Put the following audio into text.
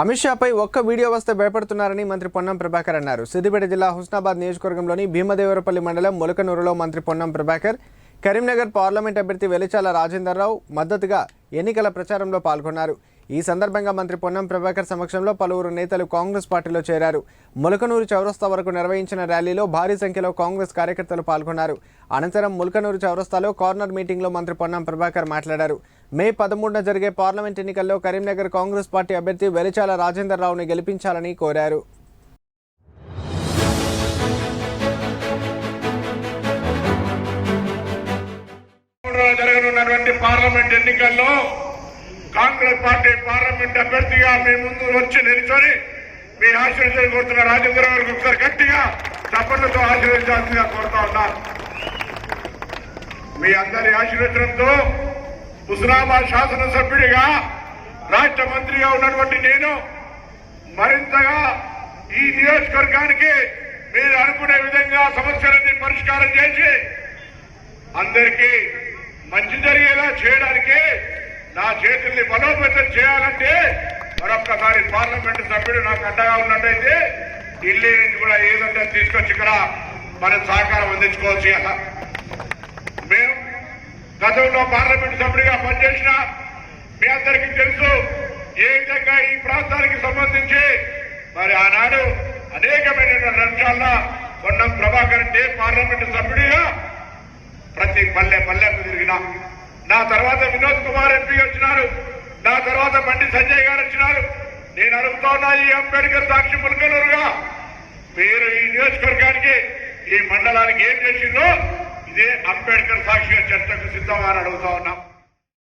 అమిత్ షాపై ఒక్క వీడియో వస్తే భయపడుతున్నారని మంత్రి పొన్నం ప్రభాకర్ అన్నారు. సిద్దిపేట జిల్లా హుస్నాబాద్ నియోజకవర్గంలోని భీమదేవరపల్లి మండలం ములకనూరులో మంత్రి పొన్నం ప్రభాకర్ కరీంనగర్ పార్లమెంట్ అభ్యర్థి వెలిచాల రాజేందర్రావు మద్దతుగా ఎన్నికల ప్రచారంలో పాల్గొన్నారు. ఈ సందర్భంగా మంత్రి పొన్నం ప్రభాకర్ సమక్షంలో పలువురు నేతలు కాంగ్రెస్ పార్టీలో చేరారు. ములకనూరు చౌరస్తా వరకు నిర్వహించిన ర్యాలీలో భారీ సంఖ్యలో కాంగ్రెస్ కార్యకర్తలు పాల్గొన్నారు. అనంతరం ములకనూరు చౌరస్తాలో కార్నర్ మీటింగ్లో మంత్రి పొన్నం ప్రభాకర్ మాట్లాడారు. మే పదమూడున జరిగే పార్లమెంట్ ఎన్నికల్లో కరీంనగర్ కాంగ్రెస్ పార్టీ అభ్యర్థి వెలిచాల రాజేందర్ రావుని గెలిపించాలని కోరారు. జరగనున్నటువంటి పార్లమెంట్ ఎన్నికల్లో కాంగ్రెస్ పార్టీ పార్లమెంట్ అభ్యర్థిగా మీ ముందు వచ్చి నిల్చొని మీ ఆశీర్వదించాలని కోరుతున్న రాజేంద్ర గారికి ఒకసారి గట్టిగా చప్పట్లతో ఆశీర్వదించాల్సిందిగా కోరుతా ఉన్నాను మీ అందరి ఆశీర్వచనంతో హుస్నాబాద్ శాసనసభ్యుడిగా రాష్ట్ర మంత్రిగా ఉన్నటువంటి నేను మరింతగా ఈ నియోజకవర్గానికి మీరు అనుకునే విధంగా సమస్యలన్నీ పరిష్కారం చేసి అందరికీ చేతుల్ని బలోపేతం చేయాలంటే మరొక్కసారి పార్లమెంటు సభ్యుడు నాకు అండగా ఉన్నట్టయితే ఢిల్లీ నుంచి కూడా ఏదంటే తీసుకొచ్చి ఇక్కడ మనం సహకారం అందించుకోవచ్చు కదా మేము గతంలో పార్లమెంటు సభ్యుడిగా పనిచేసిన మీ అందరికీ తెలుసు ఏ విధంగా ఈ ప్రాంతానికి సంబంధించి మరి ఆనాడు అనేకమైనటువంటి అంశాల్లో పొన్నం ప్రభాకర్ అంటే పార్లమెంటు సభ్యుడిగా ప్రతి పల్లె పల్లెకు తిరిగినా. నా తర్వాత వినోద్ కుమార్ ఎంపీ వచ్చినారు. నా తర్వాత బండి సంజయ్ గారు వచ్చినారు. నేను అడుగుతున్నా ఈ అంబేద్కర్ సాక్షి ములకలూరుగా మీరు ఈ నియోజకవర్గానికి ఈ మండలానికి ఏం చేసిందో ఇదే అంబేద్కర్ సాక్షిగా చర్చకు సిద్ధమని అడుగుతా ఉన్నాం.